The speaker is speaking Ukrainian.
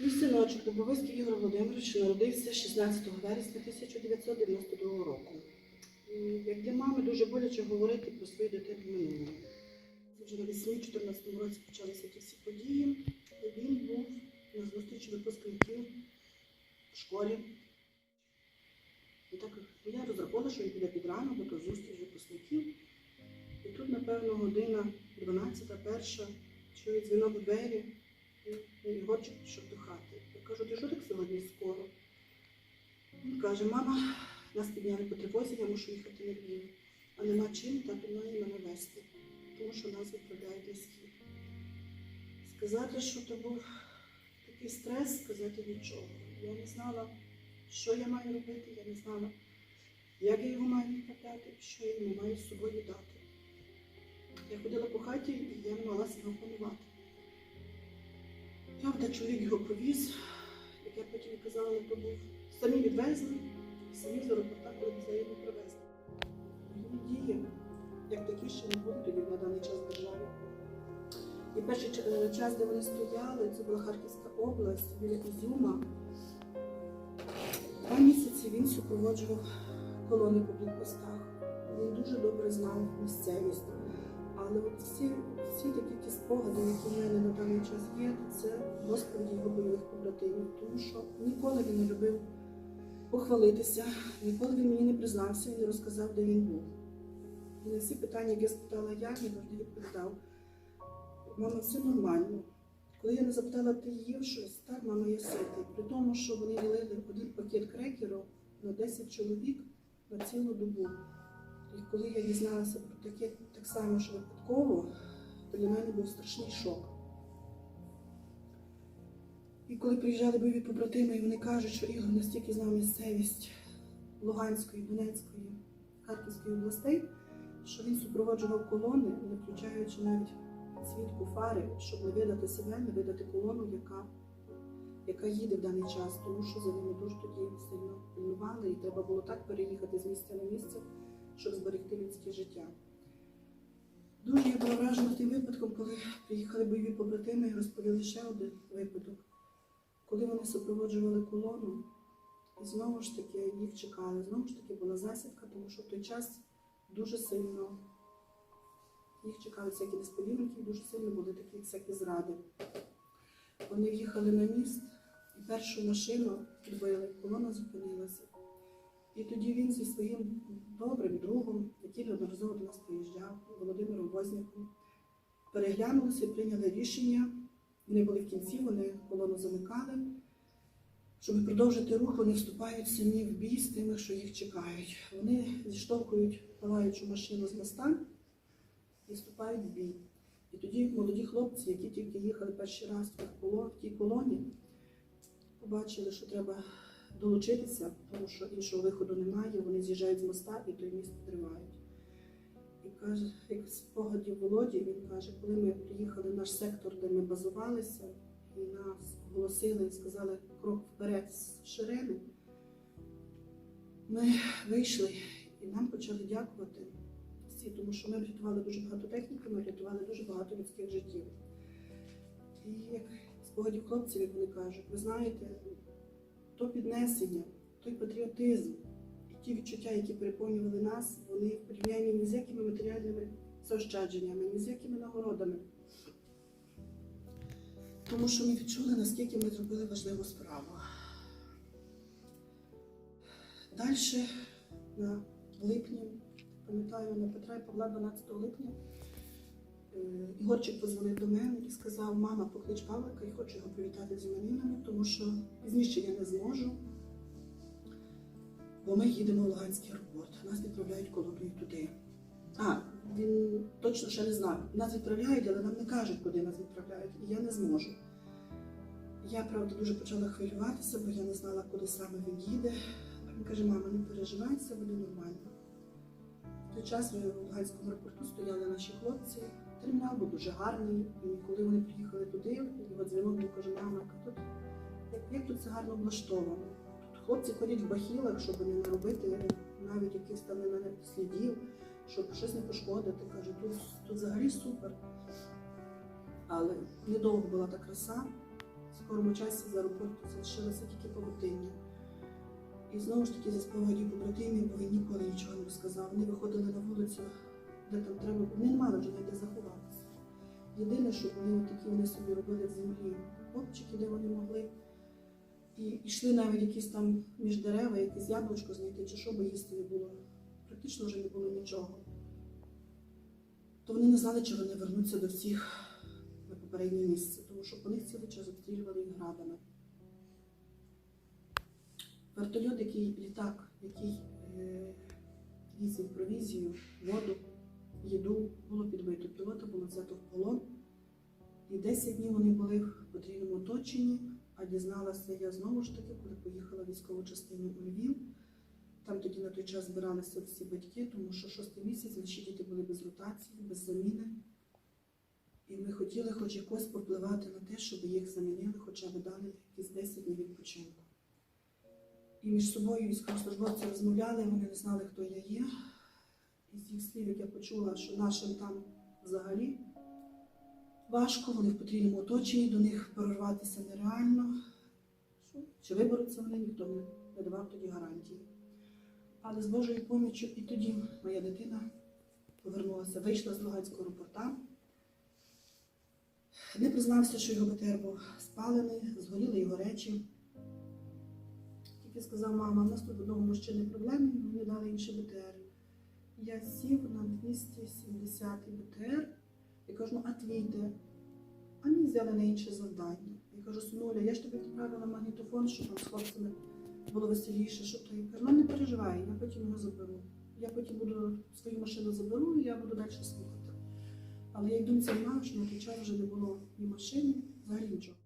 Мій синочок Дубовицький Ігор Володимирович народився 16 вересня 1992 року. Як для мами дуже боляче говорити про свою дитину. Це вже навесні, в 2014 році почалися ті всі події. І він був на зустрічі випускників в школі. І так я розраховувала, що він піде під ранок, бо то зустріч випускників. І тут, напевно, година 12 перша, чую дзвінок в двері. Ігорчик пішов до хати. Я кажу, ти що так сьогодні скоро? Він каже, мама, нас підняли по тривозі, я мушу їхати на Львів. А нема чим, тато має мене вести, тому що нас відправляють на схід. Сказати, що то був такий стрес, сказати нічого. Я не знала, що я маю робити, я не знала, як я його маю відправляти, що я йому маю з собою дати. Я ходила по хаті і я не могла себе опанувати. Правда, чоловік його повіз, як я потім казала, але то був самі відвезли, самі з аеропорта, коли після його привезли. Бойові дії, як такі ще не тоді на даний час в державі. І перший е, час, де вони стояли, це була Харківська область біля Ізюма. Два місяці він супроводжував колони по блокпостах. Він дуже добре знав місцевість. Але от всі, всі такі ті спогади, які в мене на даний час є, це розповіді його бойових побратимів. Тому що ніколи він не любив похвалитися, ніколи він мені не признався і не розказав, де він був. І на всі питання, які спитала я, він завжди відповідав: мама, все нормально. Коли я не запитала, ти їв щось, так, мама, я ситий. При тому, що вони ділили один пакет крекерів на 10 чоловік на цілу добу. І коли я дізналася про таке так само, що випадково, то для мене був страшний шок. І коли приїжджали бойові побратими, і вони кажуть, що Ігор настільки знав місцевість Луганської, Донецької, Харківської областей, що він супроводжував колони, не включаючи навіть свідку фари, щоб не видати себе, не видати колону, яка, яка їде в даний час, тому що за ними дуже тоді сильно пильнували, і треба було так переїхати з місця на місце, щоб зберегти людське життя. Дуже я була вражена тим випадком, коли приїхали бойові побратими і розповіли ще один випадок. Коли вони супроводжували колону, і знову ж таки їх чекали. Знову ж таки була засідка, тому що в той час дуже сильно їх чекали всякі несподіванки, дуже сильно були такі всякі зради. Вони в'їхали на міст, і першу машину підбили, колона зупинилася. І тоді він зі своїм добрим другом, який неодноразово до нас приїжджав, Володимиром Возняком, переглянулися прийняли рішення. Вони були в кінці, вони колону замикали. Щоб продовжити рух, вони вступають самі в бій з тими, що їх чекають. Вони зіштовхують палаючу машину з моста і вступають в бій. І тоді молоді хлопці, які тільки їхали перший раз в тій колоні, побачили, що треба долучитися, тому що іншого виходу немає. Вони з'їжджають з моста і той міст підривають. І каже, як спогадів Володі, він каже, коли ми приїхали в наш сектор, де ми базувалися, і нас оголосили і сказали крок вперед з ширини, ми вийшли і нам почали дякувати всі, тому що ми врятували дуже багато техніки, ми врятували дуже багато людських життів. І як спогадів хлопців, як вони кажуть, ви знаєте, то піднесення, той патріотизм і ті відчуття, які переповнювали нас, вони в порівнянні ні з якими матеріальними заощадженнями, ні з якими нагородами. Тому що ми відчули, наскільки ми зробили важливу справу. Далі, на липні, пам'ятаю, на Петра і Павла 12 липня, Ігорчик позвонив до мене і сказав, мама, поклич Павлика, я хочу його привітати з іменинами, тому що пізніше я не зможу. Бо ми їдемо в Луганський аеропорт. Нас відправляють колоною туди. А, він точно ще не знав. Нас відправляють, але нам не кажуть, куди нас відправляють, і я не зможу. Я, правда, дуже почала хвилюватися, бо я не знала, куди саме він їде. Він каже, мама, не переживай, все буде нормально. В той час в Луганському аеропорту стояли наші хлопці. Термінал був дуже гарний. І коли вони приїхали туди, його дзвінок був, каже, мама, тут, як, як тут це гарно облаштовано. Тут хлопці ходять в бахілах, щоб не наробити навіть якихось там не на- слідів, щоб щось не пошкодити. Каже, тут, тут взагалі супер. Але недовго була та краса. В скорому часі з аеропорту залишилося тільки побутиння. І знову ж таки зі спогадів побратимів, бо він ніколи нічого не розказав. Вони виходили на вулицю, де там треба було. Вони не мали вже де заховатися. Єдине, що вони такі вони собі робили в землі копчики, де вони могли. І йшли навіть якісь там між дерева, якесь яблучко знайти, чи що, бо їсти не було. Практично вже не було нічого. То вони не знали, чи вони вернуться до всіх на попереднє місце, тому що по них цілий час обстрілювали їх градами. Вертольот, який літак, який е, віз провізію, воду, їду, було підбито. Пілота було взято в полон. І 10 днів вони були в потрійному оточенні, а дізналася я знову ж таки, коли поїхала в військову частину у Львів. Там тоді на той час збиралися всі батьки, тому що шостий місяць наші діти були без ротації, без заміни. І ми хотіли хоч якось попливати на те, щоб їх замінили, хоча б дали якісь 10 днів відпочинку. І між собою військовослужбовці розмовляли, вони не знали, хто я є. І з їх слів, як я почула, що нашим там взагалі важко, вони в потрібному оточенні, до них прорватися нереально. Чи виберуться вони, ніхто не- давав тоді гарантії. Але з Божою поміччю і тоді моя дитина повернулася, вийшла з Луганського аеропорта. Не признався, що його БТР був спалений, згоріли його речі. Тільки сказав, мама, в нас тут одного мужчини проблеми, мені дали інший БТР. Я сів на 270 БТР і кажу, ну, де? А мені взяли на інше завдання. Я кажу, синуля, я ж тобі відправила магнітофон, щоб з хлопцями було веселіше, що то. Я кажу, ну не переживай, я потім його заберу. Я потім буду свою машину заберу і я буду далі слухати. Але я й думці знала, що на той час вже не було ні машини, взагалі нічого.